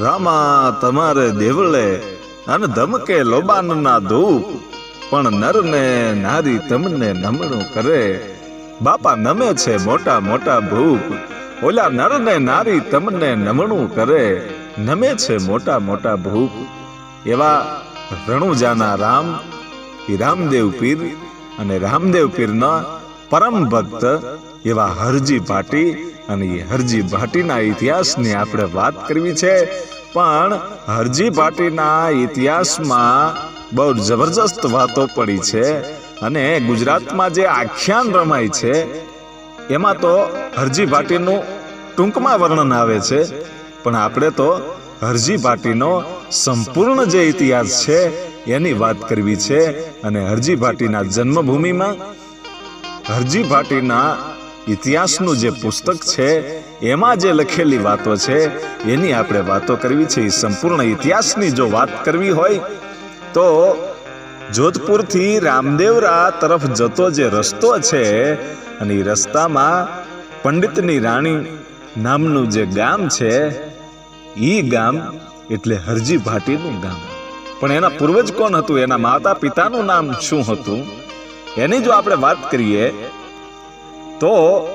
રામા, તમારે દેવળે અને ધમકે લોબાનના ધૂપ. પણ નર ને નારી તમને નમણું કરે. બાપા નમે છે મોટા મોટા ભૂપ. ઓલા નર ને નારી તમને નમણું કરે. નમે છે મોટા મોટા ભૂપ. એવા રણુજાના રામ રામદેવ પીર અને રામદેવ પીરના પરમ ભક્ત એવા હરજી ભાટી અને એ હરજી ભાટીના ઇતિહાસની આપણે વાત કરવી છે. પણ હરજી ભાટીના ઇતિહાસમાં બહુ જબરજસ્ત વાતો પડી છે અને ગુજરાતમાં જે આખ્યાન રમાય છે, એમાં તો હરજી ભાટીનું ટૂંકમાં વર્ણન આવે છે. પણ આપણે તો હરજી ભાટીનો સંપૂર્ણ જે ઇતિહાસ છે, એની વાત કરવી છે અને હરજી ભાટીના જન્મભૂમિમાં હરજી ભાટીના ઇતિહાસનું જે પુસ્તક છે, એમાં જે લખેલી વાતો છે, એની આપણે વાતો કરવી છે, એ સંપૂર્ણ ઇતિહાસની જો વાત કરવી હોય, તો જોધપુરથી રામદેવરા તરફ જતો જે રસ્તો છે, અને એ રસ્તામાં પંડિતની રાણી નામનું જે ગામ છે એ ગામ એટલે હરજી ભાટીનું ગામ. પણ એના પૂર્વજ કોણ હતું? એના માતા પિતાનું નામ શું હતું? એની જો આપણે વાત કરીએ તો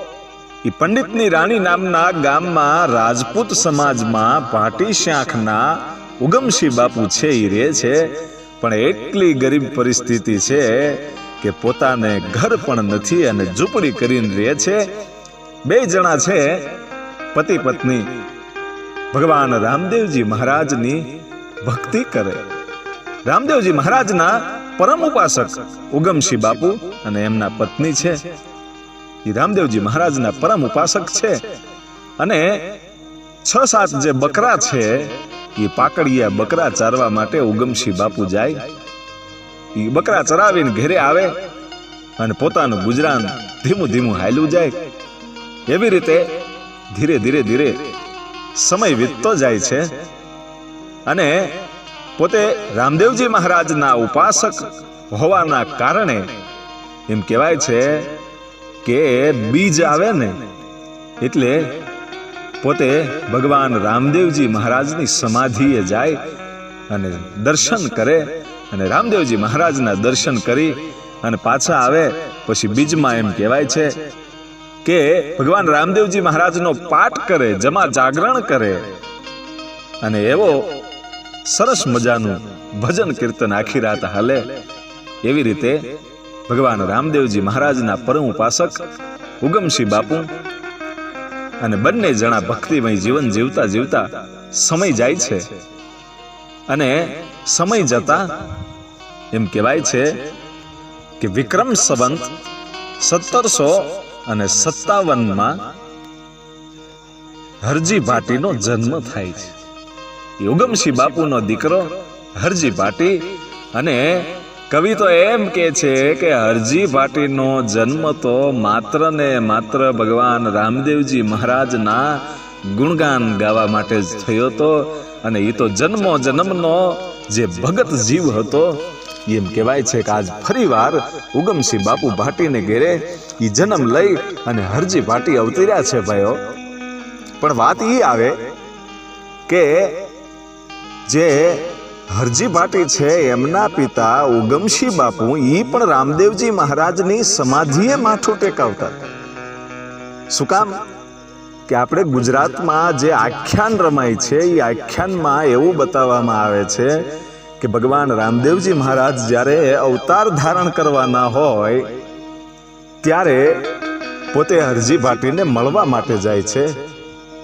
એ પંડિતની રાણી નામના ગામમાં રાજપૂત સમાજમાં પાટી શાખના ઉગમશી બાપુ છે એ રહે છે. પણ એટલી ગરીબ પરિસ્થિતિ છે કે પોતાને ઘર પણ નથી અને ઝૂંપડી કરીને રહે છે. બે જણા છે, પતિ પત્ની. ભગવાન રામદેવજી મહારાજની ભક્તિ કરે. રામદેવજી મહારાજના પરમ ઉપાસક ઉગમશી બાપુ અને એમના પત્ની છે. એ રામદેવજી મહારાજના પરમ ઉપાસક છે. અને છ સાત જે બકરા છે, એ પાકડિયા બકરા ચારવા માટે ઉગમશી બાપુ જાય. એ બકરા ચરાવીને ઘરે આવે અને પોતાનું ગુજરાન ધીમું ધીમું હાલ્યું જાય. એવી રીતે ધીરે ધીરે ધીરે સમય વીતતો જાય છે. અને પોતે રામદેવજી મહારાજના ઉપાસક હોવાના કારણે એમ કહેવાય છે કે બીજ આવે ને? એટલે પોતે ભગવાન રામદેવજી મહારાજની સમાધિએ જાય અને દર્શન કરે અને રામદેવજી મહારાજના દર્શન કરી અને પાછા આવે, પછી બીજમાં એમ કહેવાય છે કે ભગવાન રામદેવજી મહારાજનો પાઠ કરે, જમા જાગરણ કરે અને એવો સરસ મજાનું ભજન કીર્તન આખી રાત હાલે. એવી રીતે ભગવાન રામદેવજી મહારાજના પરમ ઉપાસક ઉગમસિંહ બાપુ અને બંને જણા ભક્તિમય જીવન જીવતા જીવતા સમય જાય છે. અને સમય જતા એમ કહેવાય છે કે વિક્રમ સંવંત સત્તરસો અને સત્તાવનમાં હરજી ભાટીનો જન્મ થાય છે. યોગમશી બાપુનો દીકરો હરજી ભાટી અને કવિ તો એમ કે છે કે હરજી ભાટીનો જન્મ તો માત્ર ને માત્ર ભગવાન રામદેવજી મહારાજના ગુણગાન ગાવા માટે જ થયો હતો. અને એ તો જન્મો જન્મનો જે ભગત જીવ હતો, એમ કહેવાય છે કે આજ ફરીવાર ઉગમસિંહ બાપુ ભાટીને ઘેરે એ જન્મ લઈ અને હરજી ભાટી અવતર્યા છે ભાઈઓ. પણ વાત એ આવે કે જે હરજી ભાટી છે એમના પિતા ઉગમશી બાપુ. એ પણ રામદેવજી મહારાજની સમાધિએ માથું ટેકાવતા. શું કામ? કે આપણે ગુજરાતમાં જે આખ્યાન રમાય છે એ આખ્યાનમાં એવું બતાવવામાં આવે છે કે ભગવાન રામદેવજી મહારાજ જ્યારે અવતાર ધારણ કરવાના હોય, ત્યારે પોતે હરજી ભાટીને મળવા માટે જાય છે.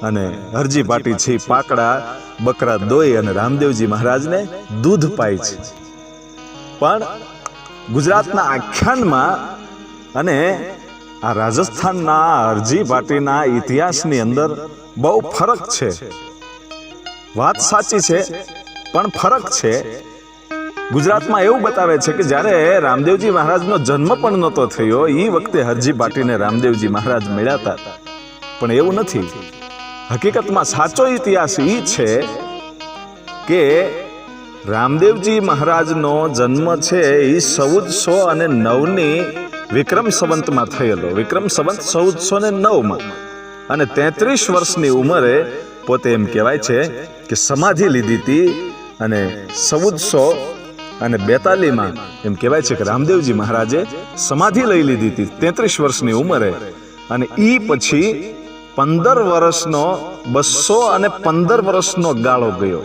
અને હરજી ભાટી છે પાકડા બકરા દોઈ અને રામદેવજી મહારાજને દૂધ પાય છે. પણ ગુજરાતના આખ્યાનમાં અને આ રાજસ્થાનના હરજી પાટીના ઇતિહાસની અંદર બહુ ફરક છે. વાત સાચી છે પણ ફરક છે. ગુજરાતમાં એવું બતાવે છે કે જ્યારે રામદેવજી મહારાજનો જન્મ પણ નહોતો થયો એ વખતે હરજી ભાટીને રામદેવજી મહારાજ મળ્યા હતા. પણ એવું નથી. હકીકતમાં સાચો ઇતિહાસ એ છે કે રામદેવજી મહારાજનો જન્મ છે એ ચૌદસો અને નવની વિક્રમ સંવંતમાં થયેલો. વિક્રમ સંવંત ચૌદસો ને નવમાં. અને તેત્રીસ વર્ષની ઉંમરે પોતે એમ કહેવાય છે કે સમાધિ લીધી હતી અને ચૌદસો અને બેતાલીમાં એમ કહેવાય છે કે રામદેવજી મહારાજે સમાધિ લઈ લીધી હતી તેત્રીસ વર્ષની ઉંમરે. અને એ પછી પંદર વર્ષનો, બસો અને પંદર વર્ષનો ગાળો ગયો.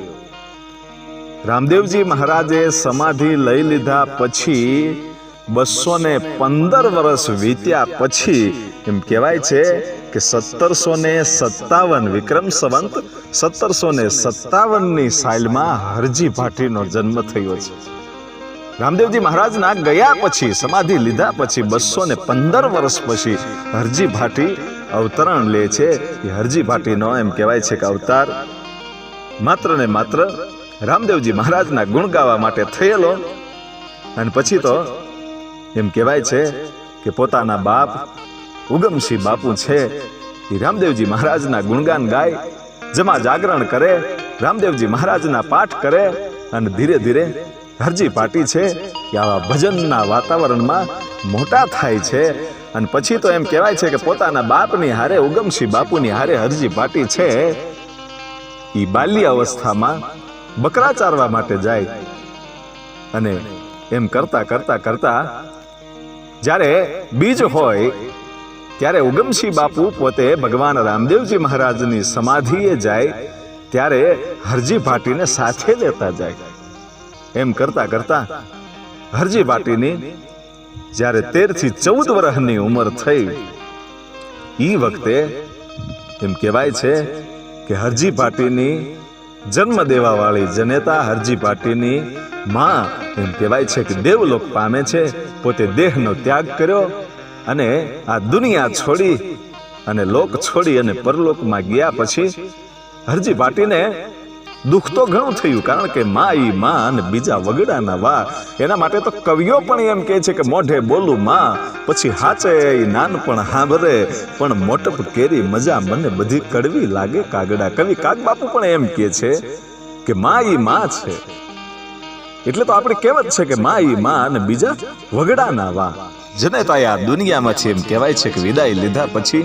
રામદેવજી મહારાજે સમાધિ લઈ લીધા પછી, બસો ને પંદર વર્ષ વીત્યા પછી, એમ કહેવાય છે કે સત્તરસો ને સત્તાવન વિક્રમ સંવંત, સત્તરસો ને સત્તાવનની સાલમાં હરજી ભાટીનો જન્મ થયો છે. રામદેવજી મહારાજના ગયા પછી, સમાધિ લીધા પછી બસો ને પંદર વર્ષ પછી હરજી ભાટી અવતરણ લે છે એ હરજી ભાટીનો એમ કહેવાય છે કે અવતાર. માત્ર ને માત્ર રામદેવજી મહારાજના ગુણ ગાવા માટે થયેલો. અને પછી તો એમ કહેવાય છે કે પોતાના બાપ ઉગમસિંહ બાપુ છે એ રામદેવજી મહારાજના ગુણગાન ગાય, જેમાં જાગરણ કરે, રામદેવજી મહારાજના પાઠ કરે અને ધીરે ધીરે હરજી પાટી છે. કે આવા ભજનના વાતાવરણમાં મોટા થાય છે. અને પછી તો એમ કહેવાય છે કે પોતાના બાપની હારે ઉગમસિંહ બાપુની હારે હરજી પાટી છે. એ બાલ્ય અવસ્થામાં બકરા ચારવા માટે જાય. અને એમ કરતા કરતા કરતા જ્યારે બીજ હોય, ત્યારે ઉગમસિંહ બાપુ પોતે ભગવાન રામદેવજી મહારાજની સમાધિએ જાય, ત્યારે હરજી ભાટીને સાથે લેતા જાય. એમ કરતા કરતા હરજી ભાટીની જ્યારે તેરથી ચૌદ વર્ષની ઉંમર થઈ એ વખતે એમ કહેવાય છે કે હરજી પાટીની જન્મ દેવાવાળી જનેતા હરજી પાટીની માં એમ કહેવાય છે કે દેવલોક પામે છે, પોતે દેહનો ત્યાગ કર્યો અને આ દુનિયા છોડી અને લોક છોડી અને પરલોકમાં ગયા પછી હરજી પાટીને દુઃખ તો ઘણું થયું, કારણ કે માઈ માં અને બીજા વગડાના વા એના માટે તો કવિઓ પણ એમ કહે છે કે મોઢે બોલું માં, પછી હાચે નાનપણ હાંભરે. પણ મોટપ કેરી મજા મને બધી કડવી લાગે, કાગડા કવિ કાગ બાપુ પણ એમ કહે છે કે માઈ માં છે. એટલે તો આપણે કહેવત છે કે માઈ માં અને બીજા વગડાના વા જેને તો આ દુનિયામાંથી એમ કહેવાય છે કે વિદાય લીધા પછી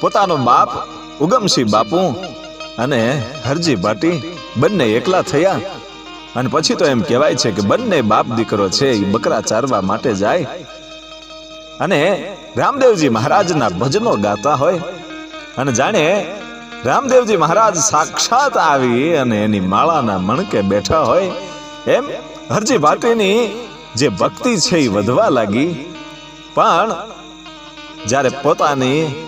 પોતાનો બાપ ઉગમસિંહ બાપુ અને હરજી ભાટી બંને એકલા થયા. અને પછી તો એમ કહેવાય છે કે બંને બાપ દીકરો છે એ બકરા ચારવા માટે જાય. અને રામદેવજી મહારાજના ભજનો ગાતા હોય. અને જાણે રામદેવજી મહારાજ સાક્ષાત આવી અને એની માળાના મણકે બેઠા હોય. એમ હરજી ભાટીની જે ભક્તિ છે એ વધવા લાગી. પણ જ્યારે પોતાની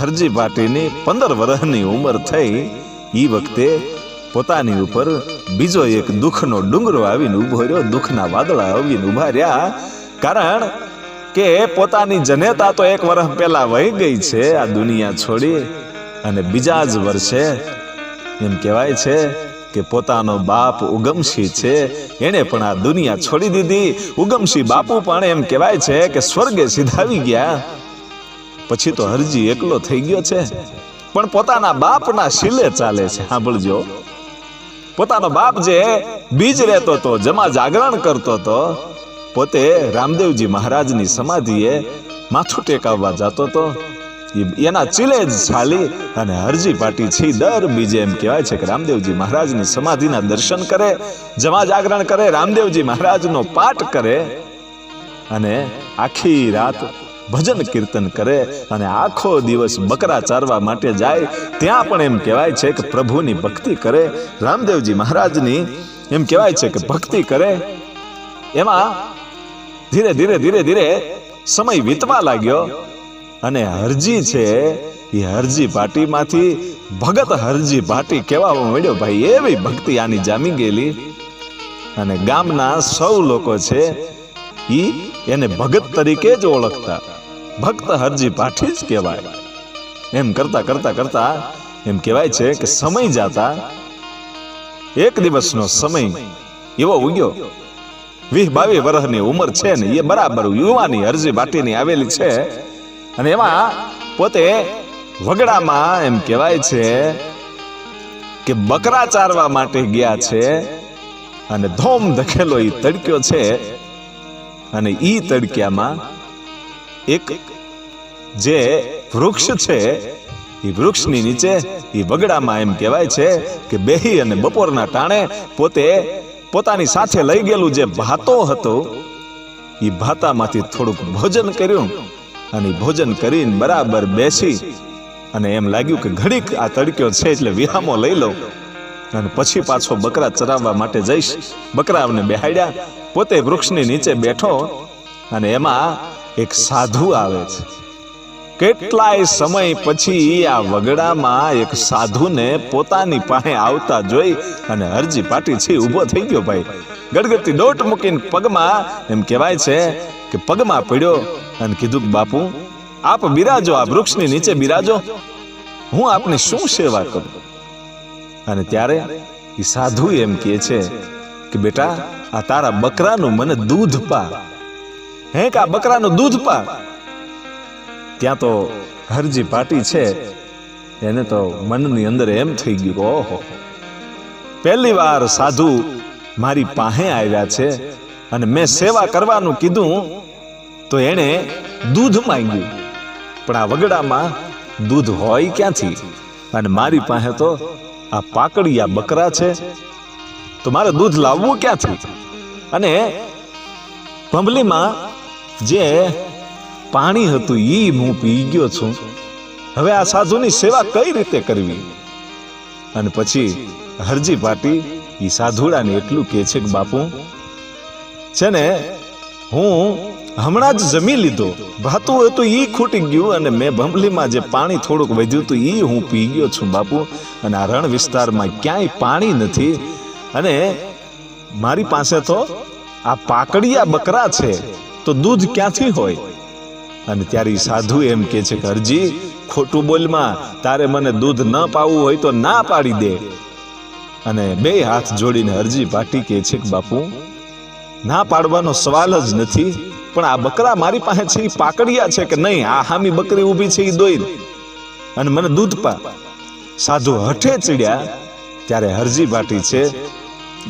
હરજી ભાટીની પંદર વર્ષની ઉંમર થઈ એ વખતે પોતાની ઉપર બીજો એક દુઃખનો ડુંગરો આવીને ઊભો રહ્યો, દુઃખના વાદળા આવીને ઊભા રહ્યા. કારણ કે પોતાની જનેતા તો એક વર્ષ પહેલા વહી ગઈ છે, આ દુનિયા છોડી. અને બીજા જ વર્ષે એમ કહેવાય છે કે પોતાનો બાપ ઉગમસિંહ છે એને પણ આ દુનિયા છોડી દીધી. ઉગમસિંહ બાપુ પણ એમ કહેવાય છે કે સ્વર્ગે સીધાવી ગયા. પછી તો હરજી એકલો થઈ ગયો છે. પણ પોતાના બાપના શીલે ચાલે છે. સાંભળજો. પોતાનો બાપ જે બીજ રહેતો તો જમા જાગરણ કરતો તો પોતે રામદેવજી મહારાજની સમાધિએ માથું ટેકાવવા જતો તો ઈ- એના ચીલે જ ચાલી અને હરજી પાટી છે, દર બીજે એમ કહેવાય છે કે રામદેવજી મહારાજની સમાધિના દર્શન કરે, જમા જાગરણ કરે, રામદેવજી મહારાજનો પાઠ કરે અને આખી રાત ભજન કીર્તન કરે અને આખો દિવસ બકરા ચારવા માટે જાય, ત્યાં પણ એમ કહેવાય છે કે પ્રભુની ભક્તિ કરે. રામદેવજી મહારાજની એમ કહેવાય છે કે ભક્તિ કરે. એમાં ધીરે ધીરે ધીરે ધીરે સમય વીતવા લાગ્યો અને હરજી છે એ હરજી ભાટીમાંથી ભગત હરજી ભાટી કહેવા મળ્યો, ભાઈ, એવી ભક્તિ આની જામી ગયેલી. અને ગામના સૌ લોકો છે ઈ એને ભગત તરીકે જ ઓળખતા. ભક્ત હરજી પાઠી જ કહેવાય. એમ કરતા કરતા કરતા એમ કહેવાય છે કે સમય જાતા એક દિવસનો સમય એવો ઉગ્યો. વીસ બાવીસ વર્ષની ઉંમર છે ને એ બરાબર યુવાની હરજી બાટીની આવેલી છે. અને એમાં પોતે વગડામાં એમ કહેવાય છે કે બકરા ચારવા માટે ગયા છે અને ધોમ ધકેલો એ તડક્યો છે. અને ઈ તડક્યામાં એક જે વૃક્ષ છે, એ વૃક્ષની નીચે, એ વગડામાં એમ કહેવાય છે કે બેહી અને બપોરના ટાણે પોતે પોતાની સાથે લઈ ગયેલું જે ભાતો હતો, એ ભાતામાંથી થોડુંક ભોજન કર્યું અને ભોજન કરીને બરાબર બેસી અને એમ લાગ્યું કે ઘડીક આ તડક્યો છે એટલે વિહામો લઈ લઉં. અને પછી પાછો બકરા ચરાવવા માટે જઈશ. બકરાને બેહાડ્યા. પોતે વૃક્ષની નીચે બેઠો અને એમાં એક સાધુ આવે છે. કેટલાય સમય પછી આ વગડામાં એક સાધુને પોતાની પાસે આવતા જોઈ અને હરજી પાટી છે ઊભો થઈ ગયો ભાઈ. ગડગડતી દોટ મૂકીને પગમાં એમ કહેવાય છે કે પગમાં પડ્યો અને કીધું કે, બાપુ, આપ બિરાજો, આ વૃક્ષની નીચે બિરાજો. હું આપની શું સેવા કરું? અને ત્યારે એ સાધુ એમ કહે છે કે, બેટા, આ તારા બકરાનું મને દૂધ પા. હે કે બકરાનું દૂધ પા? ત્યાં તો હરજી પાટી છે. એને તો મનની અંદર એમ થઈ ગયું ઓહો. પહેલી વાર સાધુ મારી પાસે આવ્યા છે અને મેં સેવા કરવાનું કીધું તો એણે દૂધ માંગ્યું. પણ આ વગડામાં દૂધ હોય ક્યાંથી? અને મારી પાસે તો આ પાકડિયા બકરા છે. તો મારે દૂધ લાવવું ક્યાંથી? અને ભંભલીમાં જે પાણી હતું એ હું પી ગયો છું. હવે આ સાધુની સેવા કઈ રીતે કરવી? અને પછી હરજી પાટી એ સાધુડાને એટલું કહે છે કે, બાપુ, છે ને, હું હમણાં જ જમી લીધો. ભાતું હતું એ ખૂટી ગયું અને મેં ભંભલીમાં જે પાણી થોડુંક વધ્યું હતું એ હું પી ગયો છું, બાપુ. અને આ રણ વિસ્તારમાં ક્યાંય પાણી નથી. અને મારી પાસે તો આ પાકડિયા બકરા છે. તો દૂધ ક્યાંથી હોય? અને ત્યારે સાધુ એમ કે છે કે હરજી, ખોટું બોલમાં તારે મને દૂધ ન પાવું હોય તો ના પાડી દે. અને બે હાથ જોડીને હરજી પાટી કે છે કે બાપુ, ના પાડવાનો સવાલ જ નથી, પણ આ બકરા મારી પાસે છે એ પાકડિયા છે કે નહીં? આ હામી બકરી ઊભી છે એ દોઈ અને મને દૂધ પા. સાધુ હઠે ચડ્યા, ત્યારે હરજી ભાટી છે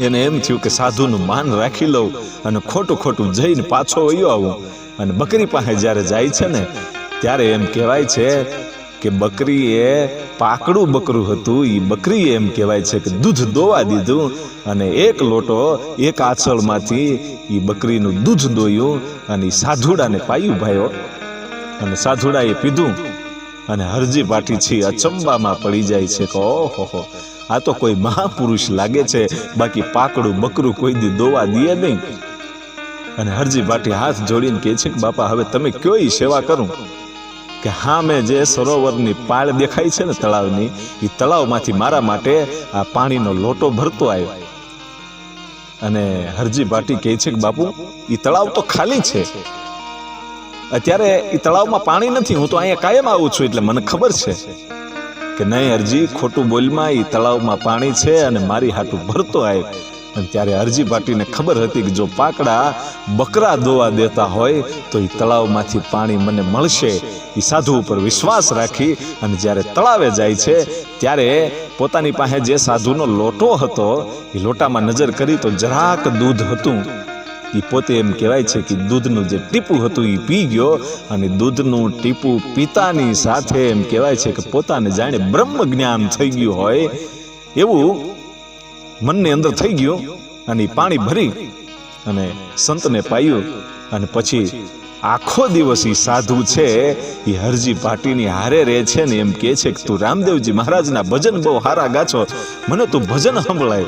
એને એમ થયું કે સાધુનું માન રાખી લઉં અને ખોટું ખોટું જઈને પાછો વયો આવું. અને બકરી પાસે જ્યારે જાય છે ને, ત્યારે એમ કહેવાય છે કે બકરીએ પાકડું બકરું હતું. એ બકરીએ એમ કહેવાય છે કે દૂધ દોવા દીધું અને એક લોટો એક આંચળમાંથી એ બકરીનું દૂધ દોયું અને એ સાધુડાને પાયું ભાઈઓ. અને સાધુડાએ પીધું અને હરજી પાટી છે અચંબામાં પડી જાય છે કે ઓહો આ તો કોઈ મહાપુરુષ લાગે છે. બાકી પાકડું, બકરું કોઈ દી દોવા દે નહીં. અને હરજી પાટી હાથ જોડીને કહે છે કે, બાપા, હવે તમે કયો સેવા કરું? કે, હા, મેં જે સરોવરની પાળ દેખાય છે ને તળાવની એ તળાવમાંથી મારા માટે આ પાણીનો લોટો ભરતો આવ્યો. અને હરજી ભાટી કહે છે કે, બાપુ એ તળાવ તો ખાલી છે. અત્યારે એ તળાવમાં પાણી નથી. હું તો અહીંયા કાયમ આવું છું એટલે મને ખબર છે. કે નહીં અરજી? ખોટું બોલમાં એ તળાવમાં પાણી છે અને મારી હાટું ભરતો આવ્યો અને ત્યારે અરજી પાટીને ખબર હતી કે જો પાકડા બકરા દોવા દેતા હોય, તો એ તળાવમાંથી પાણી મને મળશે. એ સાધુ ઉપર વિશ્વાસ રાખી અને જ્યારે તળાવે જાય છે, ત્યારે પોતાની પાસે જે સાધુનો લોટો હતો એ લોટામાં નજર કરી તો જરાક દૂધ હતું. એ પોતે એમ કહેવાય છે કે દૂધનું જે ટીપું હતું એ પી ગયો અને દૂધનું ટીપું પિતાની સાથે એમ કહેવાય છે કે પોતાને જાણે બ્રહ્મ જ્ઞાન થઈ ગયું હોય એવું મનની અંદર થઈ ગયું અને પાણી ભરી અને સંતને પાયું અને પછી આખો દિવસ એ સાધુ છે એ હરજી પાટીની હારે રહે છે ને એમ કહે છે કે તું રામદેવજી મહારાજના ભજન બહુ હારા ગાછો, મને તું ભજન સંભળાય.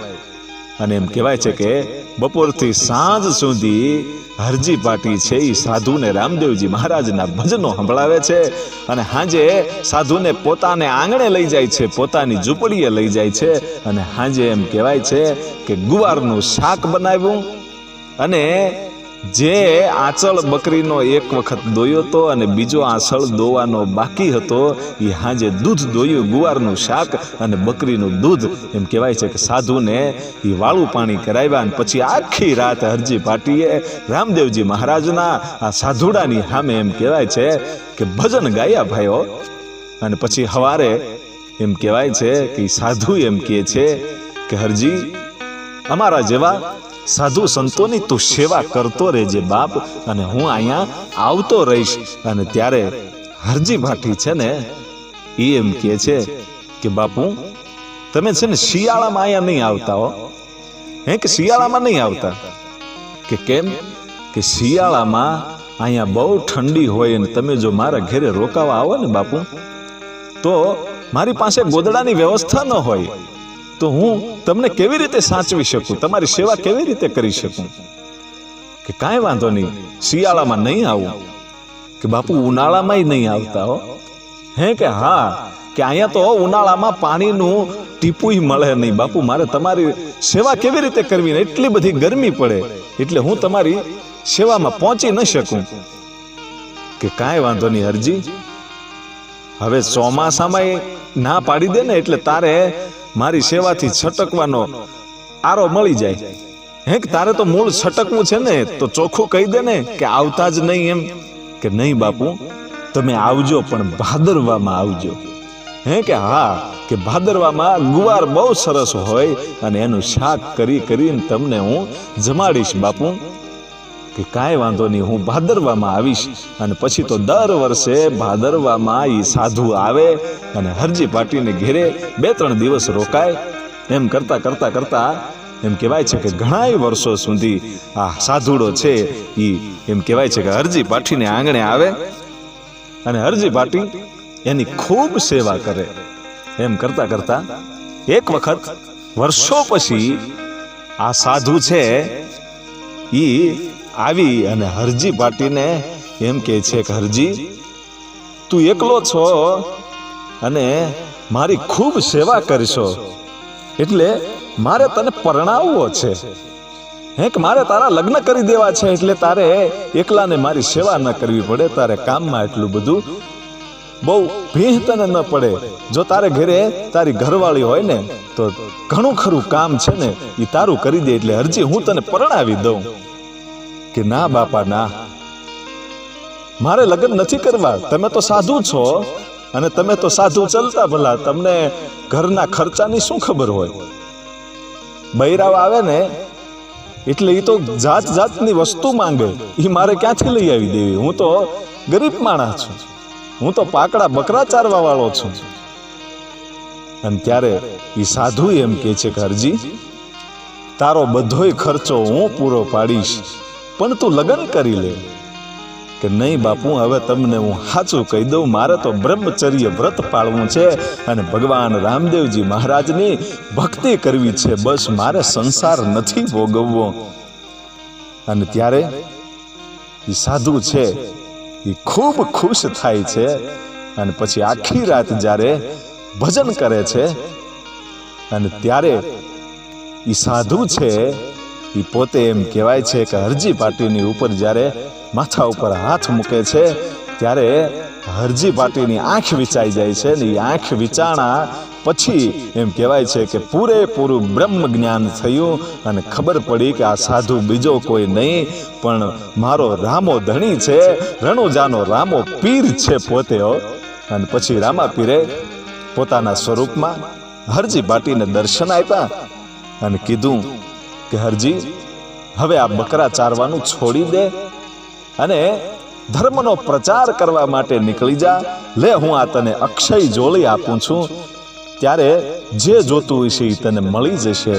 અને એમ કહેવાય છે કે બપોરથી સાંજ સુધી હરજી પાટી છે એ સાધુને રામદેવજી મહારાજના ભજનો સંભળાવે છે અને હાંજે સાધુને પોતાને આંગણે લઈ જાય છે, પોતાની ઝૂંપડીએ લઈ જાય છે અને હાંજે એમ કહેવાય છે કે ગુવારનું શાક બનાવ્યું અને જે આંચળ બકરીનો એક વખત દોયો હતો અને બીજો આંચળ દોવાનો બાકી હતો એ હાંજે દૂધ દોયું ગુવારનું શાક અને બકરીનું દૂધ. એમ કહેવાય છે કે સાધુને એ વાળું પાણી કરાવ્યા અને પછી આખી રાત હરજી પાટીએ રામદેવજી મહારાજના આ સાધુડાની સામે એમ કહેવાય છે કે ભજન ગાયા ભાઈઓ. અને પછી હવારે એમ કહેવાય છે કે સાધુ એમ કહે છે કે હરજી અમારા જેવા સાધુ સંતોની તું સેવા કરતો રહેજે બાપ, અને હું અહીંયા આવતો રહીશ. અને ત્યારે હરજી ભાઠી છે ને, એ એમ કહે છે કે, બાપુ, તમે છે ને શિયાળામાં અહીંયા નહીં આવતા હો. હે, કે શિયાળામાં નહીં આવતા? કે કેમ? કે શિયાળામાં અહીંયા બહુ ઠંડી હોય અને તમે જો મારા ઘરે રોકાવા આવો ને બાપુ, તો મારી પાસે ગોદડાની વ્યવસ્થા ન હોય. તો હું તમને કેવી રીતે સાચવી શકું? તમારી સેવા કેવી રીતે કરી શકું? કે કાંઈ વાંધો નહીં, શિયાળામાં નહીં આવું. કે બાપુ ઉનાળામાંય નહીં આવતા હો. હે કે હા, કે અહીંયા તો ઉનાળામાં પાણીનું ટીપુય મળે નહીં. બાપુ, મારે તમારી સેવા કેવી રીતે કરવી ને? એટલી બધી ગરમી પડે. એટલે હું તમારી સેવામાં પહોંચી ન શકું. કે કાંઈ વાંધો નહીં, હરજી. હવે ચોમાસામાં ના પાડી દે ને, એટલે તારે મારી સેવાથી છટકવાનો આરો મળી જાય. હે કે તારે તો મૂળ છટકવું છે ને તો ચોખ્ખું કહી દે ને કે આવતા જ નહીં એમ. કે નહીં બાપુ તમે આવજો પણ ભાદરવામાં આવજો. હે કે હા કે ભાદરવામાં ગુવાર બહુ સરસ હોય અને એનું શાક કરી કરીને તમને હું જમાડીશ બાપુ. કે કાંઈ વાંધો નહીં, હું ભાદરવામાં આવીશ. અને પછી તો દર વર્ષે ભાદરવામાં એ સાધુ આવે અને હરજી પાટીને ઘેરે બે ત્રણ દિવસ રોકાય. એમ કરતા કરતા કરતા એમ કહેવાય છે કે ઘણાય વર્ષો સુધી આ સાધુડો છે એ એમ કહેવાય છે કે હરજી પાઠીને આંગણે આવે અને હરજી પાટી એની ખૂબ સેવા કરે. એમ કરતા કરતા એક વખત વર્ષો પછી આ સાધુ છે ઈ આવી અને હરજી પાટીને એમ કહે છે કે, હરજી, તું એકલો છો અને મારી ખૂબ સેવા કરશો. એટલે મારે તને પરણાવવો છે. હે કે મારે તારા લગ્ન કરી દેવા છે, એટલે તારે એકલાને મારી સેવા ન કરવી પડે, તારે કામમાં એટલું બધું બહુ ભીહ તને ન પડે. જો તારે ઘરે તારી ઘરવાળી હોય ને, તો ઘણું ખરું કામ છે ને એ તારું કરી દે, એટલે હરજી હું તને પરણાવી દઉં. કે ના, બાપા, ના. મારે લગ્ન નથી કરવા. તમે તો સાધુ છો અને તમે તો સાધુ ચલતા ભલા. તમને ઘરના ખર્ચાની શું ખબર હોય? બૈરાવ આવે ને, એટલે એ તો જાત જાતની વસ્તુ માંગે. એ મારે ક્યાંથી લઈ આવી દેવી? હું તો ગરીબ માણસ છું. હું તો પાકડા બકરા ચારવા વાળો છું. અને ત્યારે એ સાધુ એમ કે છે કે, હરજી, તારો બધોય ખર્ચો હું પૂરો પાડીશ. પણ તું લગ્ન કરી લે. કે નહીં બાપુ, હવે તમને હું સાચું કહી દઉં, મારે તો બ્રહ્મચર્ય વ્રત પાળવું છે અને ભગવાન રામદેવજી મહારાજની ભક્તિ કરવી છે. બસ મારે સંસાર નથી ભોગવવો. અને ત્યારે એ સાધુ છે, એ ખૂબ ખુશ થાય છે અને પછી આખી રાત જ્યારે ભજન કરે છે અને ત્યારે એ સાધુ છે એ પોતે એમ કહેવાય છે કે હરજી પાટીની ઉપર જ્યારે માથા ઉપર હાથ મૂકે છે, ત્યારે હરજી પાટીની આંખ વિચાઈ જાય છે ને એ આંખ વિચારણા પછી એમ કહેવાય છે કે પૂરેપૂરું બ્રહ્મ જ્ઞાન થયું અને ખબર પડી કે આ સાધુ બીજો કોઈ નહીં, પણ મારો રામો ધણી છે, રણુજાનો રામો પીર છે પોતે અને પછી રામા પીરે પોતાના સ્વરૂપમાં હરજી પાટીને દર્શન આપ્યા અને કીધું કે હરજી, હવે આ બકરા ચારવાનું છોડી દે અને ધર્મનો પ્રચાર કરવા માટે નીકળી જા. લે, હું આ તને અક્ષય જોલી આપું છું. ત્યારે જે જોતું હશે એ તને મળી જશે.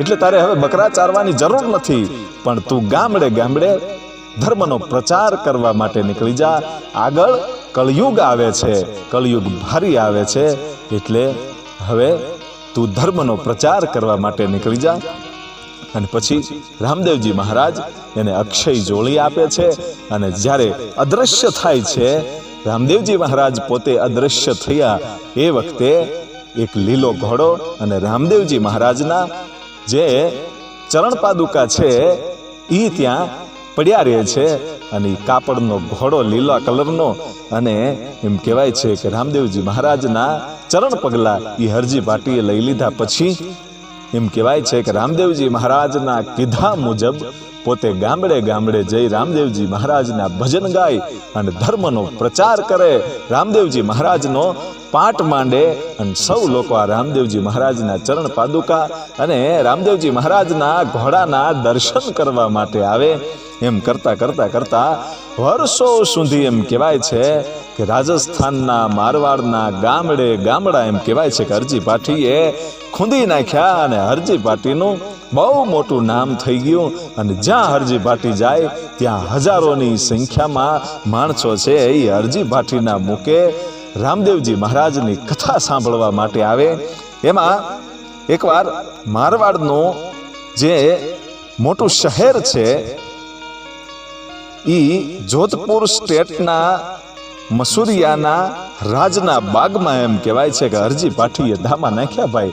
એટલે તારે હવે બકરા ચારવાની જરૂર નથી. પણ તું ગામડે ગામડે ધર્મનો પ્રચાર કરવા માટે નીકળી જા. આગળ કળયુગ આવે છે. કળયુગ ભારી આવે છે. એટલે હવે તું ધર્મનો પ્રચાર કરવા માટે નીકળી જા. અને પછી રામદેવજી મહારાજ એને અક્ષય જોળી આપે છે અને જ્યારે અદ્રશ્ય થાય છે, રામદેવજી મહારાજ પોતે અદ્રશ્ય થયા એ વખતે એક લીલો ઘોડો અને રામદેવજી મહારાજના જે ચરણ પાદુકા છે એ ત્યાં પડ્યા રહે છે અને કાપડનો ઘોડો લીલા કલરનો અને એમ કહેવાય છે કે રામદેવજી મહારાજના ચરણ પગલા એ હરજી પાટીએ લઈ લીધા. પછી એમ કહેવાય છે કે રામદેવજી મહારાજના કીધા મુજબ પોતે ગામડે ગામડે જઈ રામદેવજી મહારાજના ભજન ગાય અને ધર્મનો પ્રચાર કરે. રામદેવજી મહારાજનો પાઠ માંડે અને સૌ લોકો આ રામદેવજી મહારાજના ચરણ પાદુકા અને રામદેવજી મહારાજના ઘોડાના દર્શન કરવા માટે આવે. એમ કરતા કરતા કરતા વર્ષો સુધી એમ કહેવાય છે કે રાજસ્થાનના મારવાડના ગામડે ગામડા એમ કહેવાય છે કે અરજી પાટીએ ખૂંદી નાખ્યા અને હરજી પાટીનું બહુ મોટું નામ થઈ ગયું અને જ્યાં હરજી ભાટી જાય, ત્યાં હજારોની સંખ્યામાં માણસો છે એ હરજી ભાટીના મુકે રામદેવજી મહારાજની કથા સાંભળવા માટે આવે. એમાં એકવાર મારવાડનું જે મોટું શહેર છે, ઈ જોધપુર સ્ટેટના મસુરિયાના રાજના બાગમાં એમ કહેવાય છે કે હરજી પાઠીએ ધામા નાખ્યા ભાઈ.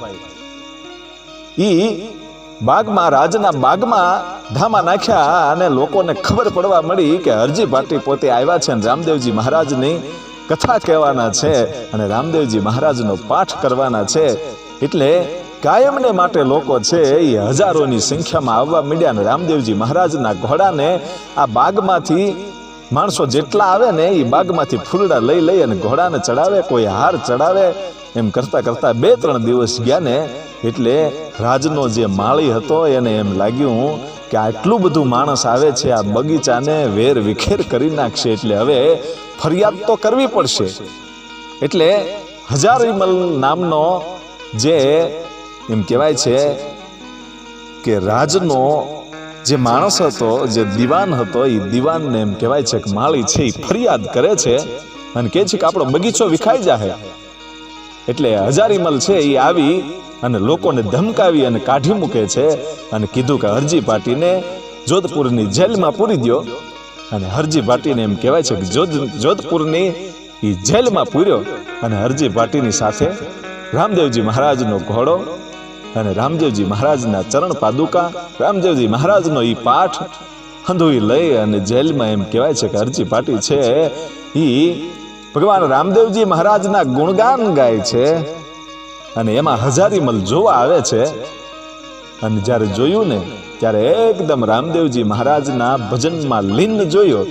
ઈ બાગમાં, રાજના બાગમાં ધામા નાખ્યા અને લોકોને ખબર પડવા મળી કે હરજી પાટી પોતે આવ્યા છે અને રામદેવજી મહારાજની કથા કહેવાના છે અને રામદેવજી મહારાજનો પાઠ કરવાના છે. એટલે કાયમને માટે લોકો છે એ હજારોની સંખ્યામાં આવવા માંડ્યા અને રામદેવજી મહારાજના ઘોડાને આ બાગમાંથી માણસો જેટલા આવે ને એ બાગમાંથી ફૂલડા લઈ લઈ અને ઘોડાને ચડાવે, કોઈ હાર ચડાવે, એમ કરતા કરતા બે ત્રણ દિવસ ગયા ને એટલે રાજનો જે માળી હતો એને એમ લાગ્યું કે આટલું બધું માણસ આવે છે, આ બગીચાને વેર વિખેર કરી નાખશે, એટલે હવે ફરિયાદ તો કરવી પડશે. એટલે હજારીમલ નામનો જે એમ કહેવાય છે કે રાજનો જે માણસ હતો, જે દીવાન હતો એ દિવાનને એમ કહેવાય છે કે માળી છે એ ફરિયાદ કરે છે અને કહે છે કે આપણો બગીચો વિખાઈ જાય એટલે હજારીમલ છે એ આવી અને લોકોને ધમકાવી અને કાઢી મૂકે છે અને કીધું કે હરજી પાટીને જોધપુરની જેલમાં પૂરી દ્યો. અને હરજી ભાટીને એમ કહેવાય છે કે જોધ, જોધપુરની એ જેલમાં પૂર્યો અને હરજી ભાટીની સાથે રામદેવજી મહારાજનો ઘોડો અને રામદેવજી મહારાજના ચરણ પાદુકા, રામદેવજી મહારાજનો એ પાઠ હંધોઈ લઈ અને જેલમાં એમ કહેવાય છે કે અરજી પાટી છે. એ ભગવાન રામદેવજી મહારાજના ગુણગાન ગાય છે અને એમાં હજારીમલ જોવા આવે છે. અને જ્યારે જોયું ને, ત્યારે એકદમ રામદેવજી મહારાજના ભજનમાં લીન જોયો.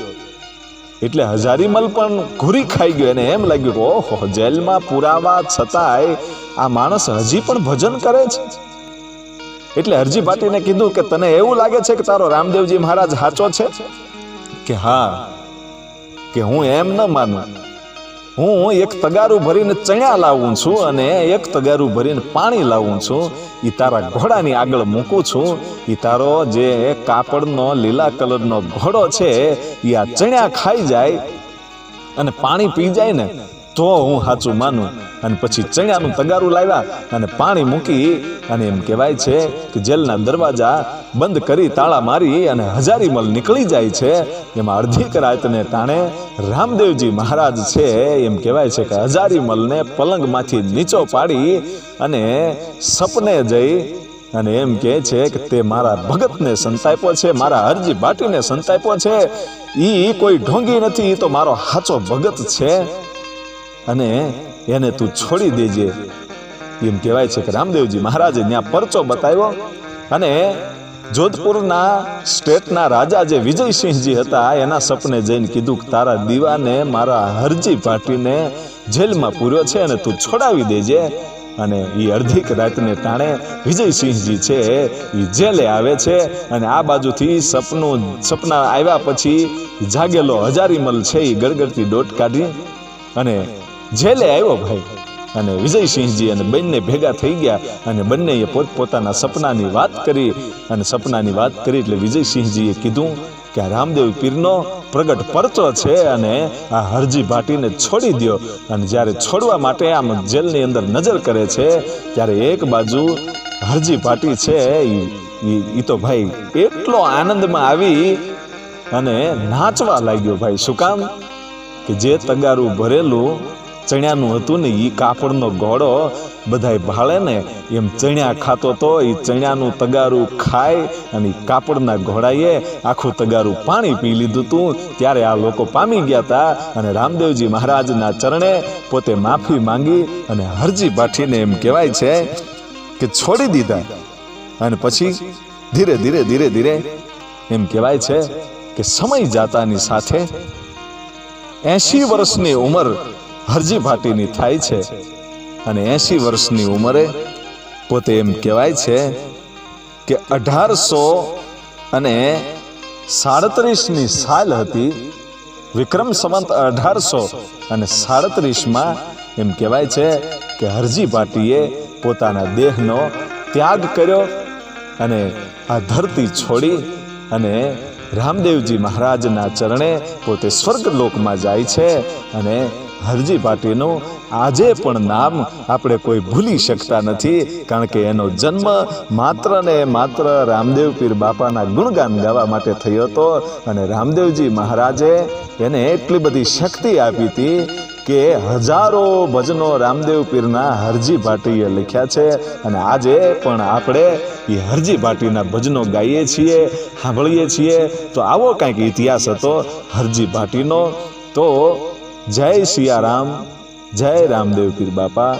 એટલે હજારીમલ પણ ઘૂરી ખાઈ ગયો એને એમ લાગ્યું ઓહો, જેલમાં પુરાવા છતાંય આ માણસ હજી પણ ભજન કરે છે. એટલે હરજી ભાટીને કીધું કે તને એવું લાગે છે કે તારો રામદેવજી મહારાજ સાચો છે? કે હા. કે હું એમ ન માનું. હું એક તગારું ભરીને ચણ્યા લાવું છું અને એક તગારું ભરીને પાણી લાવું છું. એ તારા ઘોડાની આગળ મૂકું છું. એ તારો જે કાપડનો લીલા કલરનો ઘોડો છે એ આ ચણ્યા ખાઈ જાય અને પાણી પી જાય ને તો હું સાચું માનું. અને પછી ચણ્યાનું તગારું લાવ્યા અને પાણી મૂકી અને એમ કહેવાય છે કે જેલના દરવાજા બંધ કરી તાળા મારી અને હજારીમલ નીકળી જાય છે. એમાં અડધી રાતને તાણે રામદેવજી મહારાજ છે એમ કહેવાય છે કે હજારીમલને પલંગમાંથી નીચો પાડી અને સપને જઈ અને એમ કહે છે કે તે મારા ભગતને સંતાપ્યો છે, મારા હરજી ભાટીને સંતાપ્યો છે. એ કોઈ ઢોંગી નથી એ તો મારો સાચો ભગત છે. અને એને તું છોડી દેજે. એમ કહેવાય છે કે રામદેવજી મહારાજે ત્યાં પરચો બતાવ્યો અને જોધપુરના સ્ટેટના રાજા જે વિજયસિંહજી હતા, એના સપને જઈને કીધું કે તારા દીવાને, મારા હરજી પાટીને જેલમાં પૂર્યો છે અને તું છોડાવી દેજે. અને એ અડધીક રાતને ટાણે વિજયસિંહજી છે એ જેલે આવે છે અને આ બાજુથી સપનું, સપના આવ્યા પછી જાગેલો હજારીમલ છે એ ગળગળતી દોટ કાઢી અને જેલે આવ્યો ભાઈ. અને વિજયસિંહજી અને બંને ભેગા થઈ ગયા અને બંનેએ પોતપોતાના સપનાની વાત કરી અને સપનાની વાત કરી એટલે વિજયસિંહજીએ કીધું કે આ રામદેવ પીરનો પ્રગટ પરચો છે અને આ હરજી ભાટીને છોડી દ્યો. અને જ્યારે છોડવા માટે આમ જેલની અંદર નજર કરે છે, ત્યારે એક બાજુ હરજી ભાટી છે એ તો ભાઈ એટલો આનંદમાં આવી અને નાચવા લાગ્યો ભાઈ. શું કામ? કે જે તગારું ભરેલું ચણ્યાનું હતું ને એ કાપડનો ઘોડો બધાય ભાળે ને, એમ ચણ્યા ખાતો તો એ ચણ્યાનું તગારું ખાય અને કાપડના ઘોડાએ આખું તગારું પાણી પી લીધું હતું ત્યારે આ લોકો પામી ગયા હતા અને રામદેવજી મહારાજના ચરણે પોતે માફી માંગી અને હરજી પાઠીને એમ કહેવાય છે કે છોડી દીધા. અને પછી ધીરે ધીરે ધીરે ધીરે એમ કહેવાય છે કે સમય જાતાની સાથે એસી વર્ષની ઉંમર હરજી ભાટીની થાય છે. અને એસી વર્ષની ઉંમરે પોતે એમ કહેવાય છે કે અઢારસો અને સાડત્રીસની સાલ હતી. વિક્રમ સંવંત અઢારસો અને સાડત્રીસમાં એમ કહેવાય છે કે હરજી ભાટીએ પોતાના દેહનો ત્યાગ કર્યો અને આ ધરતી છોડી અને રામદેવજી મહારાજના ચરણે પોતે સ્વર્ગલોકમાં જાય છે અને હરજી પાટીનું આજે પણ નામ આપણે કોઈ ભૂલી શકતા નથી, કારણ કે એનો જન્મ માત્ર ને માત્ર રામદેવ પીર બાપાના ગુણગાન ગાવા માટે થયો હતો. અને રામદેવજી મહારાજે એને એટલી બધી શક્તિ આપી હતી કે હજારો ભજનો રામદેવ પીરના હરજી ભાટીએ લખ્યા છે. અને આજે પણ આપણે એ હરજી ભાટીના ભજનો ગાઈએ છીએ, સાંભળીએ છીએ. તો આવો કાંઈક ઇતિહાસ હતો હરજી ભાટીનો તો જય સિયારામ જય રામદેવ પીર બાપા.